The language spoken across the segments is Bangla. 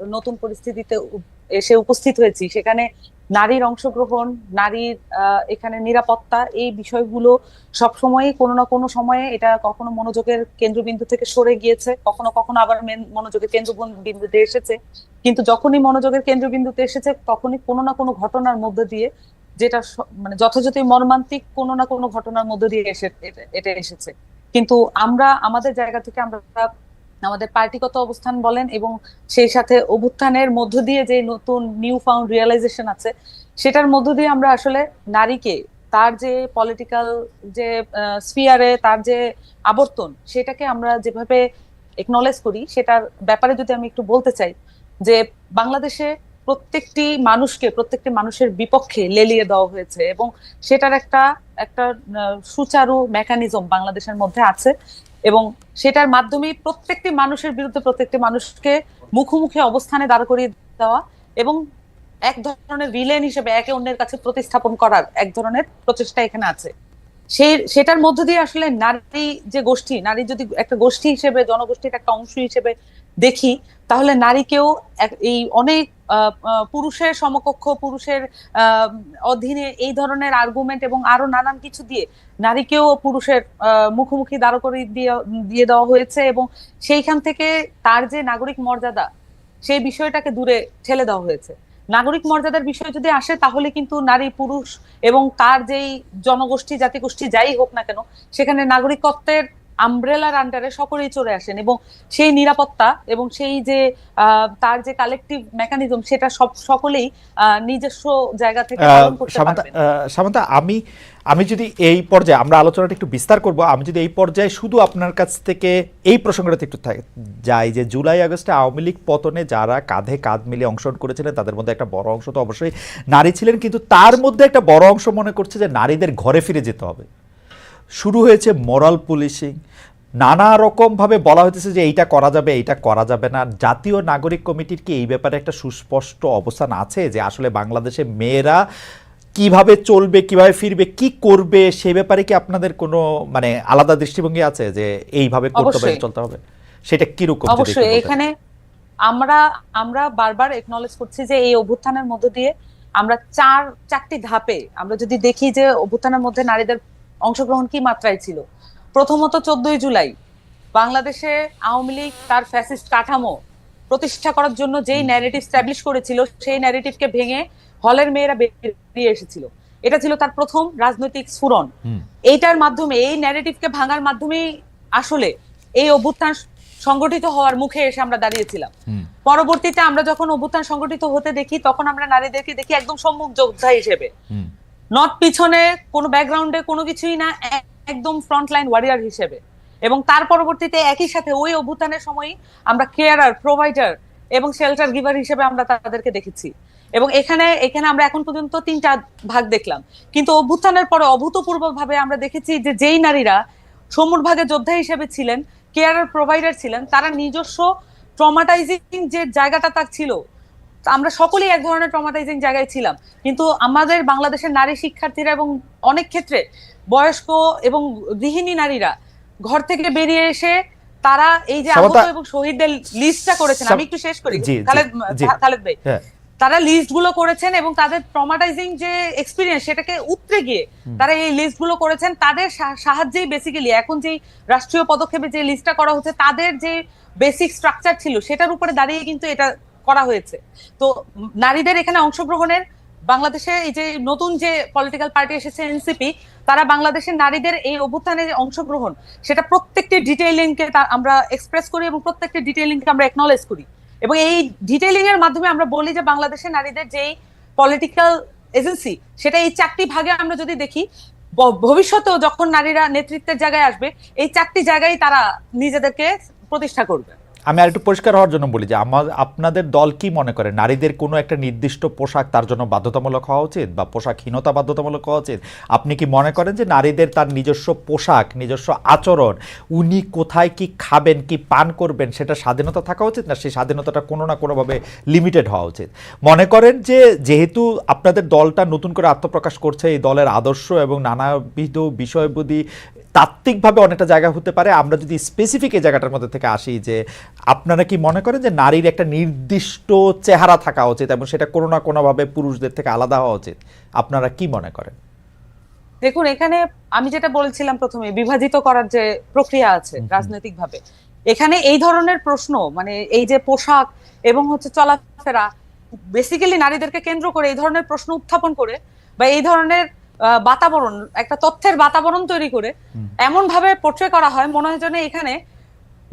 নতুন পরিস্থিতিতে এসে উপস্থিত হয়েছি। সেখানে নারীর অংশগ্রহণ, নারীর এখানে নিরাপত্তা এই বিষয়গুলো সবসময়ই কোনো না কোনো সময়ে এটা কখনো মনোযোগের কেন্দ্রবিন্দু থেকে সরে গিয়েছে, কখনো কখনো আবার মেন- মনোযোগের কেন্দ্রবিন্দুতে এসেছে। কিন্তু যখনই মনোযোগের কেন্দ্রবিন্দুতে এসেছে, তখনই কোনো না কোনো ঘটনার মধ্যে দিয়ে যেটা মানে যথাযথ মর্মান্তিক কোনো না কোনো ঘটনার মধ্যে দিয়ে এসে এটা এসেছে। কিন্তু আমরা, আমাদের জায়গা থেকে আমরা আমাদের পার্টিগত অবস্থান বলেন এবং সেই সাথে অভ্যুত্থানের মধ্য দিয়ে যে নতুন নিউ ফাউন্ড রিয়েলাইজেশন আছে, সেটার মধ্য দিয়ে আমরা আসলে নারীকে তার যে পলিটিক্যাল যে স্পিয়ারে তার যে আবর্তন, সেটাকে আমরা যেভাবে একনলেজ করি, সেটার ব্যাপারে যদি আমি একটু বলতে চাই, যে বাংলাদেশে প্রত্যেকটি মানুষকে, প্রত্যেকটি মানুষের বিপক্ষে লেলিয়ে দেওয়া হয়েছে এবং সেটার একটা একটা সুচারু মেকানিজম বাংলাদেশের মধ্যে আছে। এবং সেটার মাধ্যমে প্রত্যেকটি মানুষের বিরুদ্ধে প্রত্যেকটি মানুষকে মুখোমুখি অবস্থানে দাঁড় করিয়ে দেওয়া এবং এক ধরনের রিলেন হিসেবে একে অন্যের কাছে প্রতিস্থাপন করার এক ধরনের প্রচেষ্টা এখানে আছে। সেই সেটার মধ্য দিয়ে আসলে নারী যে গোষ্ঠী, নারী যদি একটা গোষ্ঠী হিসেবে, জনগোষ্ঠীর একটা অংশ হিসেবে দেখি তাহলে নারীকেও এই অনেক পুরুষের সমকক্ষ, পুরুষের অধীনে এই ধরনের আর্গুমেন্ট এবং আরও নানান কিছু দিয়ে নারীকেও পুরুষের মুখোমুখি দাঁড় করে দিয়ে দেওয়া হয়েছে এবং সেইখান থেকে তার যে নাগরিক মর্যাদা, সেই বিষয়টাকে দূরে ঠেলে দেওয়া হয়েছে। নাগরিক মর্যাদার বিষয় যদি আসে, তাহলে কিন্তু নারী, পুরুষ এবং তার যেই জনগোষ্ঠী, জাতিগোষ্ঠী যাই হোক না কেন, সেখানে নাগরিকত্বের আমব্রেলার আন্ডারে সকলেই চলে আসেন এবং সেই নিরাপত্তা এবং সেই যে তার যে কালেকটিভ মেকানিজম সেটা সব সকলেই নিজস্ব জায়গা থেকে পালন করতে সামান্তা পারবেন। সামান্তা আমি আমি যদি এই পর্যায়ে আমরা আলোচনাটা একটু বিস্তার করব আমি যদি এই পর্যায়ে শুধু আপনার কাছ থেকে এই প্রসঙ্গটাতে একটু থাক- যাই যে জুলাই আগস্টে আওয়ামী লীগ পতনে যারা কাঁধে কাঁধ মিলিয়ে অংশগ্রহণ করেছিলেন তাদের মধ্যে একটা বড় অংশ তো অবশ্যই নারী ছিলেন কিন্তু তার মধ্যে একটা বড় অংশ মনে করছে যে নারীদের ঘরে ফিরে যেতে হবে। শুরু হয়েছে মোরাল পুলিশিং নানা রকমভাবে বলা হতেছে যে এইটা করা যাবে এইটা করা যাবে না। জাতীয় নাগরিক কমিটির কি এই ব্যাপারে একটা সুস্পষ্ট অবস্থান আছে যে আসলে বাংলাদেশে মেয়েরা কীভাবে চলবে কীভাবে ফিরবে কি করবে সে ব্যাপারে কি আপনাদের কোনো মানে আলাদা দৃষ্টিভঙ্গি আছে যে এইভাবে করতে হবে চলতে হবে? সেটা কীরকম অবশ্যই। এখানে আমরা আমরা বারবার একনলেজ করছি যে এই অভ্যুত্থানের মধ্য দিয়ে আমরা চার চারটি ধাপে আমরা যদি দেখি যে অভ্যুত্থানের মধ্যে নারীদের অংশগ্রহণ কি মাত্রায় ছিল? প্রথমত চোদ্দই জুলাই বাংলাদেশে আওয়ামী লীগ তার ফ্যাসিস্ট কাঠামো প্রতিষ্ঠা করার জন্য যেই ন্যারেটিভ স্ট্যাবলিশ করেছিল সেই ন্যারেটিভকে ভেঙে হলের মেয়েরা বেরিয়ে এসেছিল। এটা ছিল তার প্রথম রাজনৈতিক স্ফুরণ। হুম। এইটার মাধ্যমে এই ন্যারেটিভকে ভাঙার মাধ্যমেই আসলে এই অভ্যুত্থান সংগঠিত হওয়ার মুখে এসে আমরা দাঁড়িয়েছিলাম। পরবর্তীতে আমরা যখন অভ্যুত্থান সংগঠিত হতে দেখি তখন আমরা নারীদেরকে দেখি একদম সম্মুখ যোদ্ধা হিসেবে। নট পিছনে কোনো ব্যাকগ্রাউন্ডে কোনো কিছুই না, একদম ফ্রন্টলাইন ওয়ারিয়ার হিসেবে। এবং তার পরবর্তীতে একই সাথে ওই অভ্যুত্থানের সময়ই আমরা কেয়ারার প্রোভাইডার এবং শেল্টার গিভার হিসেবে আমরা তাদেরকে দেখেছি। এবং এখানে এখানে আমরা এখন পর্যন্ত তিনটা ভাগ দেখলাম। কিন্তু অভ্যুত্থানের পরে অভূতপূর্ব ভাবে আমরা দেখেছি যে যেই নারীরা সমুর ভাগে যোদ্ধা হিসেবে ছিলেন কেয়ারার প্রোভাইডার ছিলেন, তারা নিজস্ব ট্রমাটাইজিং যে জায়গাটা তার ছিল আমরা সকলেই এক ধরনের ট্রমাটাইজিং জায়গায় ছিলাম। কিন্তু আমাদের বাংলাদেশের নারী শিক্ষার্থীরা এবং অনেক ক্ষেত্রে বয়স্ক এবং গৃহিণী নারীরা ঘর থেকে বেরিয়ে এসে তারা এই যে আহত এবং শহীদদের লিস্টটা করেছেন। আমি একটু শেষ করি। খালেদ খালেদ ভাই। হ্যাঁ। তারা লিস্টগুলো করেছেন এবং তাদের ট্রমাটাইজিং যে এক্সপিরিয়েন্স সেটাকে উতরে গিয়ে তারা এই লিস্টগুলো করেছেন। তাদের সাহায্যেই বেসিক্যালি এখন যে রাষ্ট্রীয় পদক্ষেপে যে লিস্টটা করা হচ্ছে তাদের যে বেসিক স্ট্রাকচার ছিল সেটার উপরে দাঁড়িয়ে কিন্তু এটা করা হয়েছে। তো নারীদের এখানে অংশগ্রহণের বাংলাদেশে এই যে নতুন যে পলিটিক্যাল পার্টি এসেছে এনসিপি তারা বাংলাদেশের নারীদের এই অভ্যুত্থানে যে অংশগ্রহণ, সেটা প্রত্যেকটি ডিটেইলিংকে আমরা এক্সপ্রেস করি এবং প্রত্যেকটি ডিটেইলিংকে আমরা একনলেজ করি। এবং এই ডিটেইলিং এর মাধ্যমে আমরা বলি যে বাংলাদেশের নারীদের যেই পলিটিক্যাল এজেন্সি সেটা এই চারটি ভাগে আমরা যদি দেখি ভবিষ্যতেও যখন নারীরা নেতৃত্বের জায়গায় আসবে, এই চারটি জায়গায় তারা নিজেদেরকে প্রতিষ্ঠা করবে। আমি আর একটু পরিষ্কার হওয়ার জন্য বলি যে আমার আপনাদের দল কি মনে করে? নারীদের কোনো একটা নির্দিষ্ট পোশাক তার জন্য বাধ্যতামূলক হওয়া উচিত বা পোশাকহীনতা বাধ্যতামূলক হওয়া উচিত? আপনি কি মনে করেন যে নারীদের তার নিজস্ব পোশাক, নিজস্ব আচরণ, উনি কোথায় কি খাবেন, কি পান করবেন, সেটা স্বাধীনতা থাকা উচিত না সেই স্বাধীনতাটা কোনো না কোনোভাবে লিমিটেড হওয়া উচিত? মনে করেন যে যেহেতু আপনাদের দলটা নতুন করে আত্মপ্রকাশ করছে, এই দলের আদর্শ এবং নানাবিধ বিষয়বুদ্ধি তাত্ত্বিকভাবে অনেকটা জায়গা হতে পারে, আমরা যদি স্পেসিফিক এই জায়গাটার মধ্যে থেকে আসি যে আপনারা কি মনে করেন যে নারীর একটা নির্দিষ্ট চেহারা থাকা উচিত এবং সেটা কোনো না কোনোভাবে পুরুষদের থেকে আলাদা হওয়া উচিত? আপনারা কি মনে করেন? দেখুন এখানে আমি যেটা বলেছিলাম প্রথমে বিভাজিত করার যে প্রক্রিয়া আছে রাজনৈতিকভাবে এখানে এই ধরনের প্রশ্ন মানে এই যে পোশাক এবং হচ্ছে চলাফেরা বেসিক্যালি নারীদেরকে কেন্দ্র করে এই ধরনের প্রশ্ন উত্থাপন করে বা এই ধরনের বাতাবরণ একটা তথ্যের বাতাবরণ তৈরি করে এমন ভাবে পোট্রে করা হয় মনে হয় যেন এখানে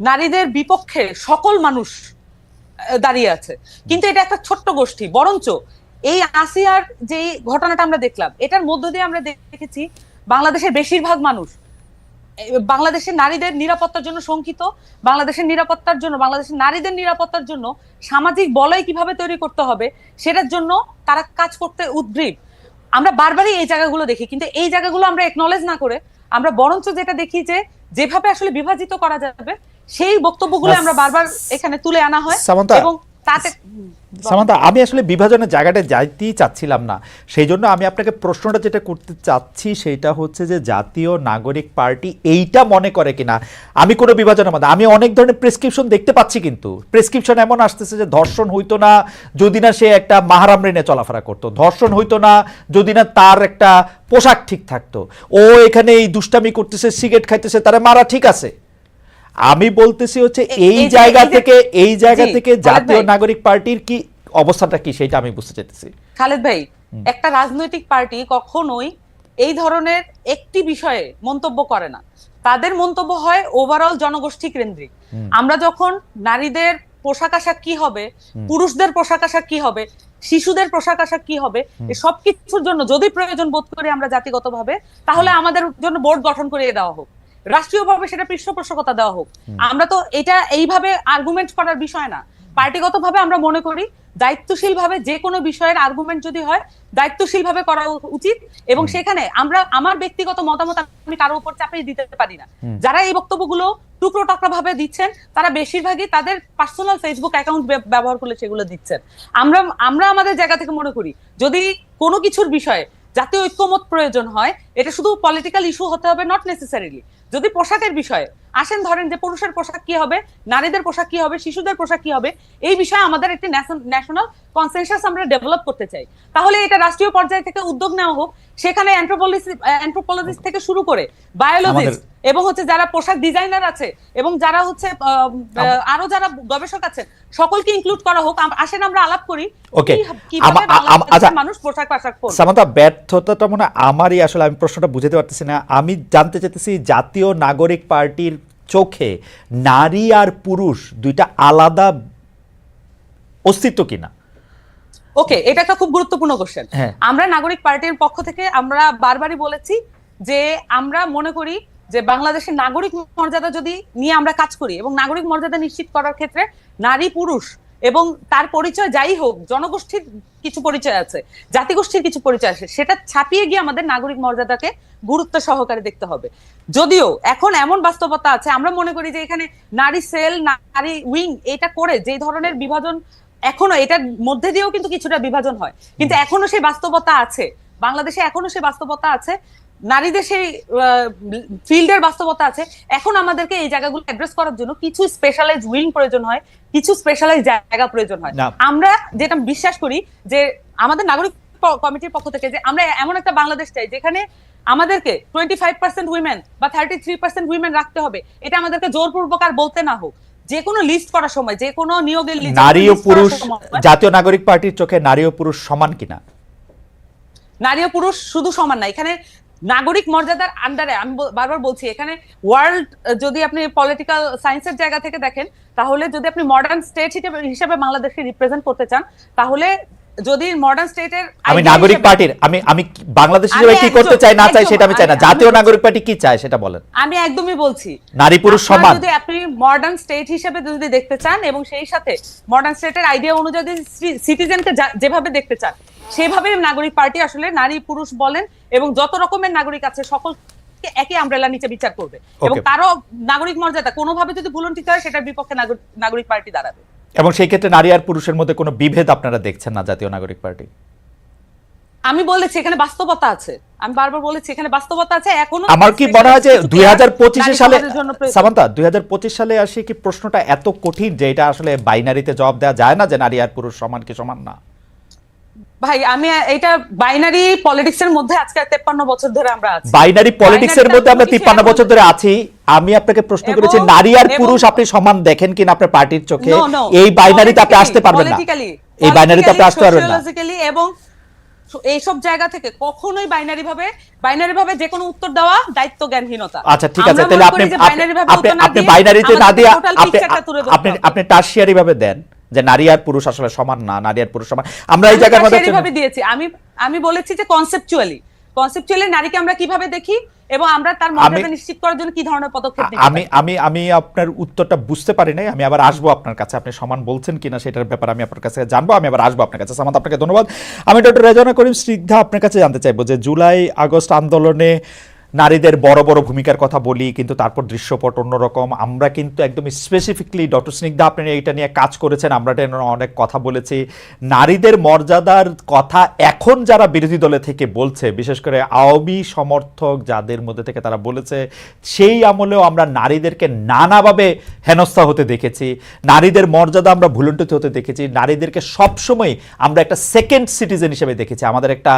নারীদের বিপক্ষে সকল মানুষ দাঁড়িয়ে আছে। কিন্তু এটা একটা ছোট্ট গোষ্ঠী। বরঞ্চ এই আসিয়ার যে ঘটনাটা আমরা দেখলাম, এটার মধ্য দিয়ে আমরা দেখেছি বাংলাদেশের বেশিরভাগ মানুষ বাংলাদেশের নারীদের নিরাপত্তার জন্য শঙ্কিত, বাংলাদেশের নিরাপত্তার জন্য, বাংলাদেশের নারীদের নিরাপত্তার জন্য সামাজিক বলয় কীভাবে তৈরি করতে হবে, সেটার জন্য তারা কাজ করতে উদ্গ্রীব। আমরা বারবারই এই জায়গাগুলো দেখি, কিন্তু এই জায়গাগুলো আমরা একনলেজ না করে আমরা বরঞ্চ যেটা দেখি যে যেভাবে আসলে বিভাজিত করা যাবে সেই বক্তব্যগুলো আমরা বারবার এখানে তুলে আনা হয় এবং তাতে সামান্তা আমি আসলে বিভাজনের জায়গাটা যাইতেই চাচ্ছিলাম না। সেই জন্য আমি আপনাকে প্রশ্নটা যেটা করতে চাচ্ছি সেটা হচ্ছে যে জাতীয় নাগরিক পার্টি এইটা মনে করে কিনা। আমি কোনো বিভাজনের মধ্যে আমি অনেক ধরনের প্রেসক্রিপশন দেখতে পাচ্ছি কিন্তু। প্রেসক্রিপশন এমন আসতেছে যে ধর্ষণ হইতো না যদি না সে একটা মাহারাম রেনে চলাফেরা করতো। ধর্ষণ হইতো না যদি না তার একটা পোশাক ঠিক থাকতো। ও এখানে এই দুষ্টামি করতেছে সিগারেট খাইতেছে তারা মারা ঠিক আছে। আমি বলতেছি হচ্ছে এই জায়গা থেকে এই জায়গা থেকে জাতীয় নাগরিক পার্টির কি অবস্থাটা কি সেটা আমি বুঝতে চাইতেছি। খালেদ ভাই একটা রাজনৈতিক পার্টি কখনোই এই ধরনের একটি বিষয়ে মন্তব্য করে না। তাদের মন্তব্য হয় ওভারঅল জনগোষ্ঠী কেন্দ্রিক। আমরা যখন নারীদের পোশাক আশাক কি হবে পুরুষদের পোশাক আশাক কি হবে শিশুদের পোশাক আশাক কি হবে সবকিছুর জন্য যদি প্রয়োজন বোধ করি আমরা জাতিগতভাবে তাহলে আমাদের জন্য বোর্ড গঠন করিয়ে দেওয়া হোক। রাষ্ট্রীয়ভাবে সেটা পৃষ্ঠপোষকতা দেওয়া হোক। আমরা তো এটা এইভাবে আর্গুমেন্ট করার বিষয় না। পার্টিগতভাবে আমরা মনে করি দায়িত্বশীল ভাবে যে কোনো বিষয়ের আর্গুমেন্ট যদি হয় দায়িত্বশীল ভাবে করা উচিত এবং সেখানে আমরা আমার ব্যক্তিগত মতামত আমি কারও উপর চাপিয়ে দিতে পারি না। যারা এই বক্তব্যগুলো টুকরো টাকরা ভাবে দিচ্ছেন তারা বেশিরভাগই তাদের পার্সোনাল ফেসবুক অ্যাকাউন্ট ব্যবহার করলে সেগুলো দিচ্ছেন। আমরা আমরা আমাদের জায়গা থেকে মনে করি যদি কোনো কিছুর বিষয়ে জাতীয় ঐক্যমত প্রয়োজন হয় এটা শুধু পলিটিক্যাল ইস্যু হতে হবে নট নেসেসারিলি যদি পোশাকের বিষয়ে আসেন ধরেন যে পুরুষের পোশাক কি হবে নারীদের পোশাক কি হবে শিশুদের পোশাক কি হবে এই বিষয়ে আমাদের একটি ন্যাশনাল কনসেনসাস আমরা ডেভেলপ করতে চাই। তাহলে এটা রাষ্ট্রীয় পর্যায় থেকে উদ্যোগ নেওয়া হোক সেখানে অ্যান্থ্রোপোলজিস্ট থেকে শুরু করে বায়োলজিস্ট এবং হচ্ছে যারা পোশাক ডিজাইনার আছে এবং যারা হচ্ছে আরও যারা গবেষক আছেন সকলকে ইনক্লুড করা হোক। আসেন আমরা আলাপ করি ওকে আচ্ছা। মানুষ পোশাক পরবে। সামান্তা ব্যর্থতাটা মনে হয় আমারই আসলে আমি প্রশ্নটা বুঝতে পারতেছি না। আমি জানতে চাইতেছি জাতীয় নাগরিক পার্টির চোখে নারী আর পুরুষ দুইটা আলাদা অস্তিত্ব কিনা ওকে এটা একটা খুব গুরুত্বপূর্ণ কোশ্চেন হ্যাঁ। আমরা নাগরিক পার্টির পক্ষ থেকে আমরা বারবারই বলেছি যে আমরা মনে করি যে বাংলাদেশের নাগরিক মর্যাদা যদি নিয়ে আমরা কাজ করি এবং নাগরিক মর্যাদা নিশ্চিত করার ক্ষেত্রে নারী পুরুষ এবং তার পরিচয় যাই হোক জনগোষ্ঠীর কিছু পরিচয় আছে জাতিগোষ্ঠীর কিছু পরিচয় আছে সেটা ছাপিয়ে গিয়ে আমাদের নাগরিক মর্যাদাকে গুরুত্ব সহকারে দেখতে হবে। যদিও এখন এমন বাস্তবতা আছে আমরা মনে করি যে এখানে নারী সেল নারী উইং এটা করে যে ধরনের বিভাজন এখনও এটার মধ্যে দিয়েও কিন্তু কিছুটা বিভাজন হয়। কিন্তু এখনও সেই বাস্তবতা আছে বাংলাদেশে এখনও সেই বাস্তবতা আছে। নারীদের সেই ফিল্ডের বাস্তবতা আছে। এখন আমাদেরকে এই জায়গাগুলো অ্যাড্রেস করার জন্য কিছু স্পেশালাইজ উইং প্রয়োজন হয় কিছু স্পেশালাইজ জায়গা প্রয়োজন হয়। আমরা যেটা বিশ্বাস করি যে আমাদের নাগরিক কমিটির পক্ষ থেকে যে আমরা এমন একটা বাংলাদেশ চাই যেখানে আমাদেরকে টোয়েন্টি ফাইভ পার্সেন্ট উইমেন বা থার্টি থ্রি পার্সেন্ট উইমেন রাখতে হবে। এটা আমাদেরকে জোরপূর্বক আর বলতে না হোক। যে কোনো লিস্ট করার সময় যে কোনো নিয়োগের list- নারী ও পুরুষ জাতীয় নাগরিক পার্টির চোখে নারী ও পুরুষ সমান কিনা? নারী ও পুরুষ শুধু সমান না এখানে নাগরিক মর্যাদার আন্ডারে আমি বারবার বলছি এখানে ওয়ার্ল্ড যদি আপনি পলিটিক্যাল সায়েন্সের জায়গা থেকে দেখেন তাহলে যদি আপনি মডার্ন স্টেট হিসেবে বাংলাদেশকে রিপ্রেজেন্ট করতে চান তাহলে যদি মডার্ন স্টেটের আমি নাগরিক পার্টির আমি আমি বাংলাদেশ হিসেবে কি করতে চাই না চাই সেটা আমি চাই না। জাতীয় নাগরিক পার্টি কি চায় সেটা বলেন। আমি একদমই বলছি। নারী পুরুষ সমান। যদি আপনি মডার্ন স্টেট হিসেবে যদি দেখতে চান এবং সেই সাথে মডার্ন স্টেটের আইডিয়া অনুযায়ী সিটিজেনকে যেভাবে দেখতে চান সেভাবে নাগরিক পার্টি আসলে নারী পুরুষ বলেন এবং যত রকমের নাগরিক আছে সকলকে একই আমব্রেলা নিচে বিচার করবে। এবং. কারও নাগরিক মর্যাদা কোনোভাবে যদি ভুলন্টিত হয় সেটার বিপক্ষে নাগরিক- পার্টি দাঁড়াবে। এবং সেই ক্ষেত্রে নারী আর পুরুষের মধ্যে কোনো বিভেদ আপনারা দেখছেন না জাতীয় নাগরিক পার্টি? আমি বলেছি এখানে বাস্তবতা আছে। আমি বারবার বলেছি এখানে বাস্তবতা আছে এখনও আমার কি মনে হয় যে কিছু দুই হাজার পঁচিশে নারী সালে। সামান্তা দুই হাজার পঁচিশ সালে আসে কি প্রশ্নটা এত কঠিন যে এটা আসলে বাইনারিতে জবাব দেওয়া যায় না যে নারী আর পুরুষ সমান কি সমান না? ভাই আমি এটা বাইনারি পলিটিক্স এর মধ্যে আজকে তেপ্পান্ন বছর ধরে আমরা আছি। বাইনারি পলিটিক্স এর মধ্যে আমরা টা তিপ্পান্ন পুরুষে বছর ধরে আছি। আমি আপনাকে প্রশ্ন করেছি নারী আর পুরুষ আপনি সমান দেখেন কিনা আপনার পার্টির চোখে. এই বাইনারিতে আপনি আসতে পারবেন না। এই বাইনারিতে আপনি আসতে পারবেন না। এবং এইসব জায়গা থেকে কখনোই বাইনারি ভাবে বাইনারি ভাবে যে কোনো উত্তর দেওয়া দায়িত্ব জ্ঞানহীনতা আচ্ছা ঠিক আছে তাহলে আপনি আপনি- বাইনারিতে না দিয়ে আপনি। আপনি টার্সিয়ারি ভাবে দেন। যে নারী আর পুরুষ আসলে সমান না নারী আর পুরুষ সমান। আমরা এই জায়গার মধ্যে tertiary ভাবে দিয়েছি। আমি আমি বলেছি যে কনসেপচুয়ালি কনসেপচুয়ালি নারীকে আমরা কীভাবে দেখি এবং আমরা তার মর্যাদা নিশ্চিত করার জন্য কি ধরনের পদক্ষেপ নিতে আমি আমি আমি আপনার উত্তরটা বুঝতে পারি নাই। আমি আবার আসব আপনার কাছে। আপনি সমান বলছেন কিনা সেটার ব্যাপারে আমি আপনার কাছে জানব। আমি আবার আসব আপনার কাছে। সামাদ আপনাকে ধন্যবাদ। আমি ডক্টর রেজনা করিম স্নিগ্ধা আপনার কাছে জানতে চাইব যে জুলাই আগস্ট আন্দোলনে নারীদের বড় বড় ভূমিকার কথা বলি, কিন্তু তারপর দৃশ্যপট অন্যরকম আমরা কিন্তু একদম স্পেসিফিকলি ডক্টর স্নিগ্ধা, আপনি এইটা নিয়ে কাজ করেছেন, আমরা এটা অনেক কথা বলেছি। নারীদের মর্যাদার কথা এখন যারা বিরোধী দলে থেকে বলছে, বিশেষ করে আওয়ামী সমর্থক যাদের মধ্যে থেকে তারা বলেছে, সেই আমলেও আমরা নারীদেরকে নানাভাবে হেনস্থা হতে দেখেছি। নারীদের মর্যাদা আমরা ভুলুণ্ঠিত হতে দেখেছি। নারীদেরকে সবসময় আমরা একটা সেকেন্ড সিটিজেন হিসেবে দেখেছি। আমাদের একটা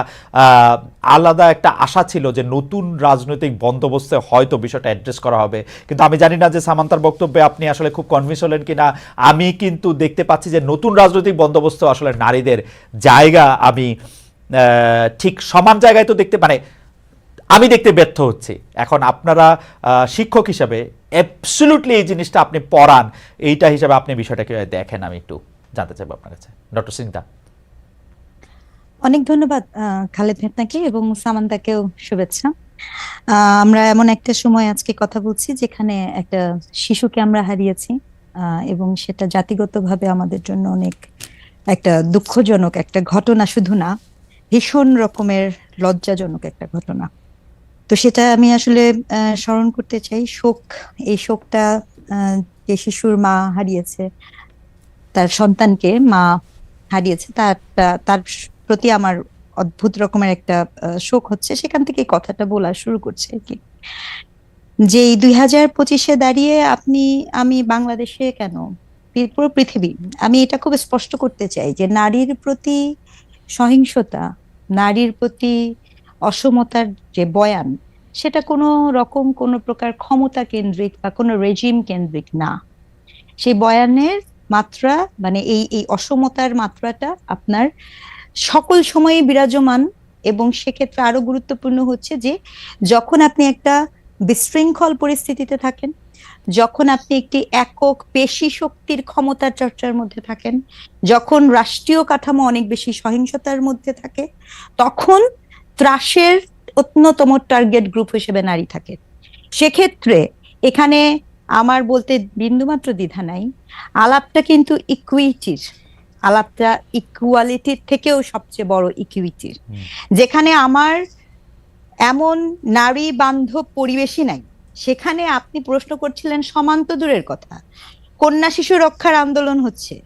আলাদা একটা আশা ছিল যে নতুন রাজনৈতিক বন্দোবস্তে হয়তো বিষয়টা অ্যাড্রেস করা হবে। কিন্তু আমি জানি না যে সামান্তার বক্তব্যে আপনি আসলে খুব কনভিন্স হলেন কিনা। আমি কিন্তু দেখতে পাচ্ছি যে নতুন রাজনৈতিক বন্দোবস্ত আসলে নারীদের জায়গা আমি ঠিক সমান জায়গায় তো দেখতে মানে আমি দেখতে ব্যর্থ হচ্ছি। এখন আপনারা শিক্ষক হিসাবে অ্যাবসলুটলি এই জিনিসটা আপনি পড়ান। এইটা হিসাবে আপনি বিষয়টাকে দেখেন, আমি একটু জানতে চাইব আপনার কাছে। ডক্টর সিংদা অনেক ধন্যবাদ খালেদ মেহতাকে এবং সামান্তাকেও শুভেচ্ছা। আমরা এমন একটা সময় আজকে কথা বলছি যেখানে একটা শিশুকে আমরা হারিয়েছি এবং সেটা জাতিগতভাবে আমাদের জন্য অনেক একটা দুঃখজনক একটা ঘটনা, শুধু না, ভীষণ রকমের লজ্জাজনক একটা ঘটনা। তো সেটা আমি আসলে স্মরণ করতে চাই, শোক, এই শোকটা যে শিশুর মা হারিয়েছে, তার সন্তানকে মা হারিয়েছে তার তার প্রতি আমার অদ্ভুত রকমের একটা শোক হচ্ছে, সেখান থেকে কথাটা বলা শুরু করছে আর কি। যে এই দুই হাজার পঁচিশে দাঁড়িয়ে আপনি, আমি বাংলাদেশে কেন? পুরো পৃথিবী। আমি এটা খুব স্পষ্ট করতে চাই যে নারীর প্রতি সহিংসতা, নারীর প্রতি অসমতার যে বয়ান, সেটা কোনো রকম কোনো প্রকার ক্ষমতা কেন্দ্রিক বা কোনো রেজিম কেন্দ্রিক না। সেই বয়ানের মাত্রা মানে এই এই অসমতার মাত্রাটা আপনার সকল সময়ে বিরাজমান এবং সেক্ষেত্রে আরও গুরুত্বপূর্ণ হচ্ছে যে, যখন আপনি একটা বিশৃঙ্খল পরিস্থিতিতে থাকেন, যখন আপনি একটি একক পেশি শক্তির ক্ষমতা চর্চার মধ্যে থাকেন, যখন রাষ্ট্রীয় কাঠামো অনেক বেশি সহিংসতার মধ্যে থাকে, তখন ত্রাসের অন্যতম টার্গেট গ্রুপ হিসেবে নারী থাকে। সেক্ষেত্রে এখানে আমার বলতে বিন্দুমাত্র দ্বিধা নাই, আলাপটা কিন্তু ইকুইটির আলাপটা ইকুয়ালিটির থেকেও সবচেয়ে বড় ইকুইটির যেখানে আমার এমন নারী বান্ধব পরিবেশই নাই। সেখানে আপনি প্রশ্ন করছিলেন সমান্ত দূরের কথা। কন্যা শিশু রক্ষার আন্দোলন হচ্ছে।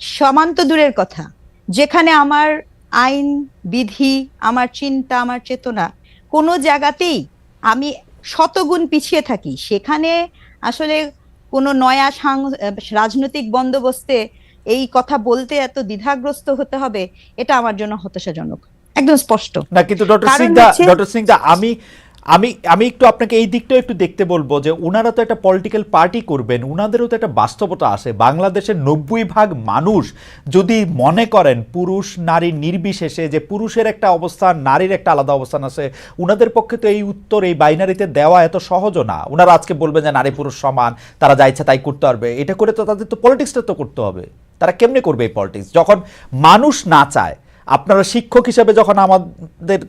সমান্ত দূরের কথা। যেখানে আমার আইন বিধি আমার চিন্তা আমার চেতনা কোনো জায়গাতেই আমি শতগুণ পিছিয়ে থাকি। সেখানে আসলে কোনো নয়া সাং- রাজনৈতিক বন্দোবস্তে এই কথা বলতে এত দ্বিধাগ্রস্ত হতে হবে এটা আমার জন্য হতাশাজনক। একদম স্পষ্ট। না কিন্তু ডক্টর সিংদা হচ্ছে- ডক্টর সিংদা আমি আমি আমি একটু আপনাকে এই দিকটা একটু দেখতে বলব যে উনারা তো একটা পলিটিক্যাল পার্টি করবেন উনাদেরও তো একটা বাস্তবতা আছে। বাংলাদেশের নব্বই ভাগ মানুষ যদি মনে করেন পুরুষ নারী নির্বিশেষে যে পুরুষের একটা অবস্থান নারীর একটা আলাদা অবস্থান আছে ওনাদের পক্ষে তো এই উত্তর এই বাইনারিতে দেওয়া এত সহজও না। ওনারা আজকে বলবেন যে নারী পুরুষ সমান তারা যা ইচ্ছা তাই করতে পারবে। এটা করে তো তাদের তো পলিটিক্সটা তো করতে হবে। তারা কেমনে করবে এই পলিটিক্স যখন মানুষ না চায় আপনারা শিক্ষক হিসেবে যখন আমাদের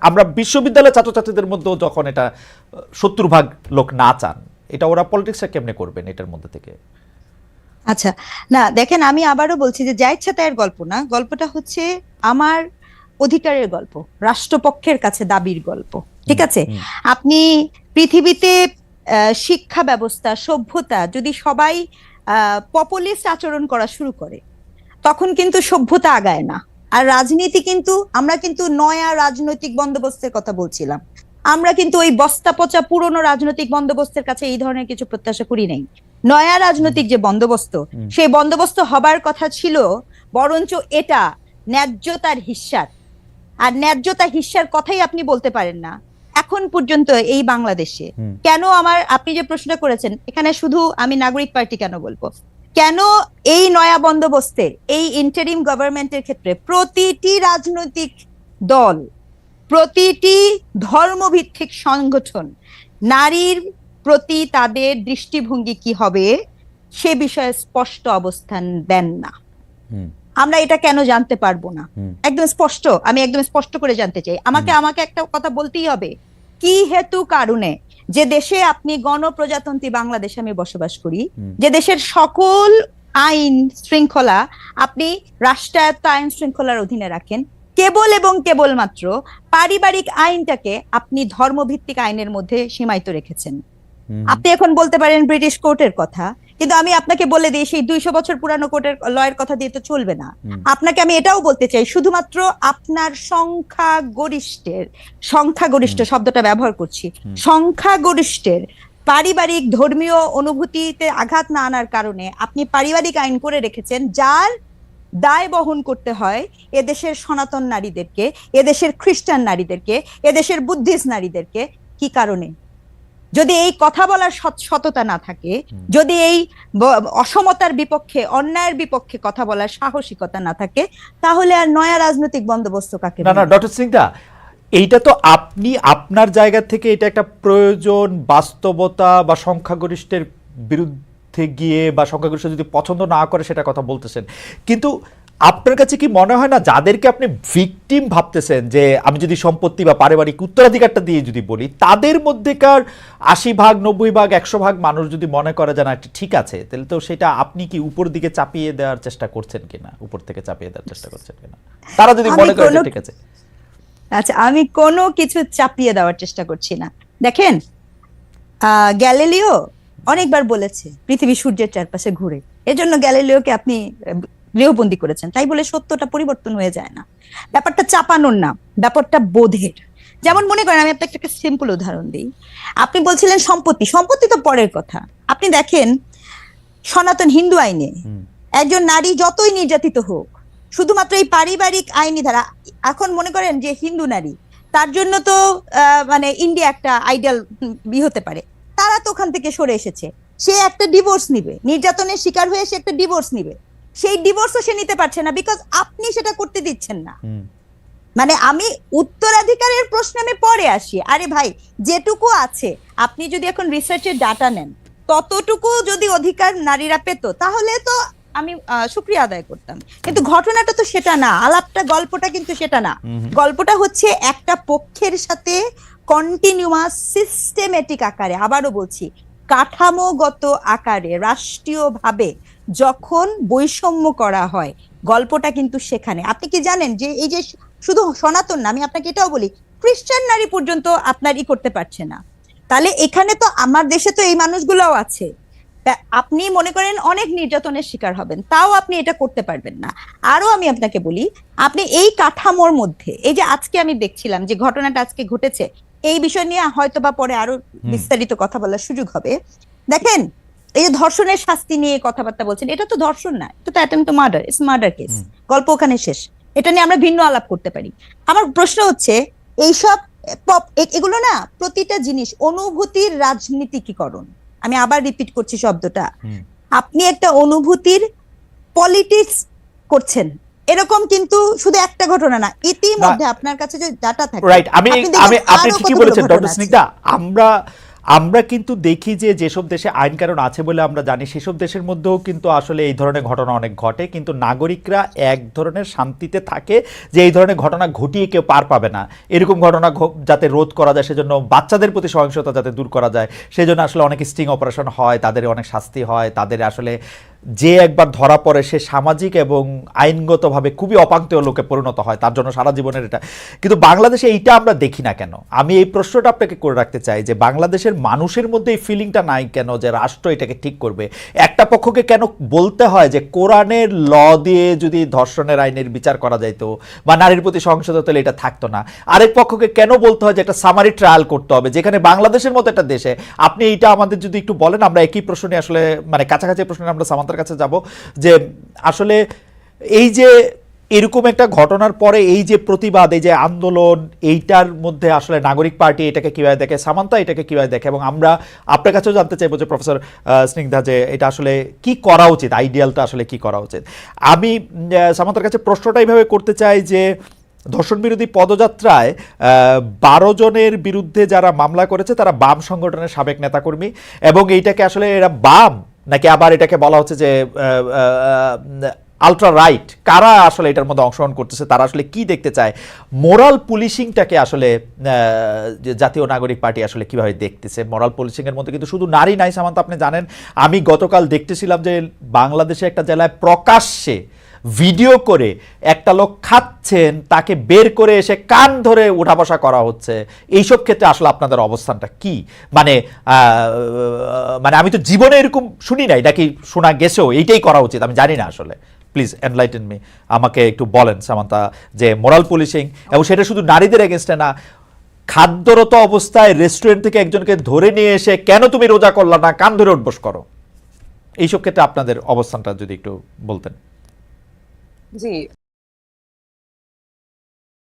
আমরা বিশ্ববিদ্যালয়ের ছাত্রছাত্রীদের মধ্যেও যখন এটা সত্তর ভাগ লোক না চান এটা ওরা পলিটিক্সটা কেমনে করবেন এটার মধ্যে থেকে? আচ্ছা না দেখেন আমি আবারও বলছি যে যা ইচ্ছা তাইয়ের গল্প না। গল্পটা হচ্ছে আমার অধিকারের গল্প রাষ্ট্রপক্ষের কাছে দাবির গল্প ঠিক আছে? আপনি পৃথিবীতে শিক্ষা ব্যবস্থা সভ্যতা যদি সবাই পপুলিস্ট আচরণ করা শুরু করে। তখন কিন্তু সভ্যতা আগায় না। আর রাজনীতি কিন্তু আমরা কিন্তু নয়া রাজনৈতিক বন্দোবস্তের কথা বলছিলাম। আমরা কিন্তু ওই বস্তা পচা পুরনো রাজনৈতিক বন্দোবস্তের কাছে এই ধরনের কিছু প্রত্যাশা করি নাই। নয়া রাজনৈতিক যে বন্দোবস্ত সেই বন্দোবস্ত হবার কথা ছিল বরঞ্চ এটা ন্যায্যতার হিস্যার আর ন্যায্যতা হিস্যার কথাই আপনি বলতে পারেন না। এখন পর্যন্ত এই বাংলাদেশে কেন আমার আপনি যে প্রশ্নটা করেছেন এখানে শুধু আমি নাগরিক পার্টি কেন বলব? কেন এই নয়া বন্দোবস্তে এই ইন্টারিম গভর্নমেন্টের ক্ষেত্রে প্রতিটি রাজনৈতিক দল প্রতিটি ধর্মভিত্তিক সংগঠন নারীর প্রতি তাদের দৃষ্টিভঙ্গি কি হবে সে বিষয়ে স্পষ্ট অবস্থান দেন না। আমরা এটা কেন জানতে পারব না? একদম স্পষ্ট আমি একদম স্পষ্ট করে জানতে চাই। আমাকে আমাকে একটা কথা বলতেই হবে। কি হেতু কারণে যে দেশে আপনি গণপ্রজাতন্ত্রী বাংলাদেশে আমি বসবাস করি যে দেশের সকল আইন শৃঙ্খলা আপনি রাষ্ট্রায়ত্ত আইন শৃঙ্খলার অধীনে রাখেন কেবল এবং কেবলমাত্র পারিবারিক আইনটাকে আপনি ধর্মভিত্তিক আইনের মধ্যে সীমায়িত রেখেছেন। আপনি এখন বলতে পারেন ব্রিটিশ কোর্টের কথা কিন্তু আমি আপনাকে বলে দিই সেই দুইশো বছর পুরানো কোর্টের লয়ের কথা দিয়ে তো চলবে না। আপনাকে আমি এটাও বলতে চাই শুধুমাত্র আপনার সংখ্যা গরিষ্ঠের সংখ্যাগরিষ্ঠ শব্দটা ব্যবহার করছি হুম। সংখ্যাগরিষ্ঠের পারিবারিক ধর্মীয় অনুভূতিতে আঘাত না আনার কারণে আপনি পারিবারিক আইন করে রেখেছেন যার দায় বহন করতে হয় এদেশের সনাতন নারীদেরকে এদেশের খ্রিস্টান নারীদেরকে এদেশের বুদ্ধিস্ট নারীদেরকে। কি কারণে? যদি এই কথা বলার সততা না থাকে যদি এই অসমতার বিপক্ষে অন্যায়ের বিপক্ষে কথা বলার সাহসিকতা না থাকে তাহলে আর নয়া রাজনৈতিক বন্দোবস্ত কাকে না না? ডক্টর সিংদা এইটা তো আপনি আপনার জায়গা থেকে এটা একটা প্রয়োজন বাস্তবতা বা সংখ্যাগরিষ্ঠের বিরুদ্ধে গিয়ে বা সংখ্যাগরিষ্ঠ যদি পছন্দ না করে সেটা কথা বলতেছেন কিন্তু আপনার কাছে কি মনে হয় না যাদেরকে আপনি ভিকটিম ভাবতেছেন যে আমি যদি সম্পত্তি বা পারিবারিক উত্তরাধিকারটা দিয়ে যদি বলি তাদের মধ্যেকার আশি ভাগ নব্বই ভাগ একশো ভাগ মানুষ যদি মনে করে যে না ঠিক আছে তাহলে তো সেটা আপনি কি উপর দিকে চাপিয়ে দেওয়ার চেষ্টা করছেন কিনা? উপর থেকে চাপিয়ে দেওয়ার চেষ্টা করছেন কিনা? তারা যদি মনে করে ঠিক আছে। আচ্ছা আমি কোনো কিছু চাপিয়ে দেওয়ার চেষ্টা করছি না। দেখেন আহ, গ্যালিলিও অনেকবার বলেছে পৃথিবী সূর্যের চারপাশে ঘুরে। এজন্য গ্যালিলিওকে আপনি গৃহবন্দী করেছেন। তাই বলে সত্যটা পরিবর্তন হয়ে যায় না। ব্যাপারটা চাপানোর না ব্যাপারটা বোধের। যেমন মনে করেন আমি আপনাকে একটা সিম্পল উদাহরণ দিই। আপনি বলছিলেন সম্পত্তি। সম্পত্তি তো পরের কথা। আপনি দেখেন সনাতন হিন্দু আইনে একজন নারী যতই নির্যাতিত হোক শুধুমাত্র এই পারিবারিক আইনি ধারা এখন মনে করেন যে হিন্দু নারী তার জন্য তো মানে ইন্ডিয়া একটা আইডিয়াল বি হতে পারে। তারা তো ওখান থেকে সরে এসেছে। সে একটা ডিভোর্স নিবে। নির্যাতনের শিকার হয়ে সে একটা ডিভোর্স নিবে। সেই ডিভোর্সও সে নিতে পারছে না বিকজ আপনি সেটা করতে দিচ্ছেন না। মানে আমি উত্তরাধিকারের প্রশ্নে আমি পরে আসি। আরে ভাই যেটুকু আছে আপনি যদি এখন রিসার্চের ডাটা নেন ততটুকু যদি অধিকার নারীরা পেত তাহলে তো আমি সুক্রিয়া আদায় করতাম। কিন্তু ঘটনাটা তো সেটা না আলাপটা গল্পটা কিন্তু সেটা না। গল্পটা হচ্ছে একটা পক্ষের সাথে কন্টিনিউয়াস সিস্টেমেটিক আকারে আবারও বলছি কাঠামোগত আকারে রাষ্ট্রীয়ভাবে যখন বৈষম্য করা হয় গল্পটা কিন্তু সেখানে। আপনি কি জানেন যে এই যে শুধু সনাতন না আমি আপনাকে এটাও বলি খ্রিস্টান নারী পর্যন্ত আপনার ই করতে পারছে না। তাহলে এখানে তো আমার দেশে তো এই মানুষগুলোও আছে। আপনি মনে করেন অনেক নির্যাতনের শিকার হবেন তাও আপনি এটা করতে পারবেন না। আরও আমি আপনাকে বলি আপনি এই কাঠামোর মধ্যে এই যে আজকে আমি দেখছিলাম যে ঘটনাটা আজকে ঘটেছে এই বিষয় নিয়ে হয়তো বা পরে আরও বিস্তারিত কথা বলার সুযোগ হবে। দেখেন এই যে ধর্ষণের শাস্তি নিয়ে কথাবার্তা বলছেন এটা তো ধর্ষণ না এটা তো attempt to murder it's murder case গল্প ওখানে শেষ। এটা নিয়ে আমরা ভিন্ন আলাপ করতে পারি। আমার প্রশ্ন হচ্ছে এইসব পপ- এগুলো না প্রতিটা জিনিস অনুভূতির রাজনীতিকীকরণ। আমি আবার রিপিট করছি শব্দটা। আপনি একটা অনুভূতির পলিটিক্স করছেন। এরকম কিন্তু শুধু একটা ঘটনা না ইতিমধ্যে আপনার কাছে যে ডাটা থাকে রাইট আমি আমি আপনি ঠিকই বলেছেন ডক্টর স্নিগ্ধা আমরা আমরা কিন্তু দেখি যে যেসব দেশে আইন কারণ আছে বলে আমরা জানি, সেসব দেশের মধ্যেও কিন্তু আসলে এই ধরনের ঘটনা অনেক ঘটে। কিন্তু নাগরিকরা এক ধরনের শান্তিতে থাকে যে এই ধরনের ঘটনা ঘটিয়ে কেউ পার পাবে না। এরকম ঘটনা যাতে রোধ করা যায়, সেজন্য বাচ্চাদের প্রতি সহিংসতা যাতে দূর করা যায়, সেজন্য আসলে অনেক স্টিং অপারেশন হয়, তাদের অনেক শাস্তি হয়, তাদের আসলে যে একবার ধরা পড়ে সে সামাজিক এবং আইনগতভাবে খুবই অপাঙ্ক্তেয় লোকে পরিণত হয়, তার জন্য সারা জীবনের এটা। কিন্তু বাংলাদেশে এইটা আমরা দেখি না কেন? আমি এই প্রশ্নটা আপনাকে করে রাখতে চাই যে বাংলাদেশের মানুষের মধ্যে এই ফিলিংটা নাই কেন যে রাষ্ট্র এটাকে ঠিক করবে? একটা পক্ষকে কেন বলতে হয় যে কোরআনের ল দিয়ে যদি ধর্ষণের আইনের বিচার করা যাইতো বা নারীর প্রতি সহিংসতা, তাহলে এটা থাকতো না। আরেক পক্ষকে কেন বলতে হয় যে একটা সামারি ট্রায়াল করতে হবে, যেখানে বাংলাদেশের মতো একটা দেশে আপনি এইটা আমাদের যদি একটু বলেন, আমরা একই প্রশ্নে আসলে মানে কাছাকাছি প্রশ্নে আমরা সামান্তার কাছে যাব যে আসলে এই যে এরকম একটা ঘটনার পরে এই যে প্রতিবাদ, এই যে আন্দোলন, এইটার মধ্যে আসলে নাগরিক পার্টি এটাকে কীভাবে দেখে, সামান্তা এটাকে কীভাবে দেখে এবং আমরা আপনার কাছেও জানতে চাইব যে প্রফেসর স্নিগ্ধা যে এটা আসলে কি করা উচিত আইডিয়ালটা আসলে কি করা উচিত? আমি সামান্তার কাছে প্রশ্নটা এইভাবে করতে চাই যে ধর্ষণ বিরোধী পদযাত্রায় বারো জনের বিরুদ্ধে যারা মামলা করেছে তারা বাম সংগঠনের সাবেক নেতাকর্মী এবং এইটাকে আসলে এরা বাম নাকি আবার এটাকে বলা হচ্ছে যে আলট্রা রাইট কারা আসলে এটার মধ্যে অংশগ্রহণ করতেছে? তারা আসলে কি দেখতে চায়? মোরাল পুলিশিংটাকে আসলে জাতীয় নাগরিক পার্টি আসলে কীভাবে দেখতেছে? মোরাল পুলিশিংয়ের মধ্যে কিন্তু শুধু নারী নাই, সামান্ত, আপনি জানেন। আমি গতকাল দেখতেছিলাম যে বাংলাদেশে একটা জেলায় প্রকাশ্যে ভিডিও করে একটা লোক খাচ্ছেন, তাকে বের করে এসে কান ধরে উঠা বসা করা হচ্ছে। এইসব ক্ষেত্রে আসলে আপনাদের অবস্থানটা কি? মানে মানে আমি তো জীবনে এরকম শুনি নাই, নাকি শোনা গেছেও, এইটাই করা উচিত, আমি জানি না আসলে। প্লিজ এনলাইটেন মি আমাকে একটু বলেন, সামান্তা, যে মোরাল পুলিশিং, এবং সেটা শুধু নারীদের এগেনস্টে না, খাদ্যরত অবস্থায় রেস্টুরেন্ট থেকে একজনকে ধরে নিয়ে এসে কেন তুমি রোজা করলা না, কান ধরে উঠবস করো? এইসব ক্ষেত্রে আপনাদের অবস্থানটা যদি একটু বলতেন। जी।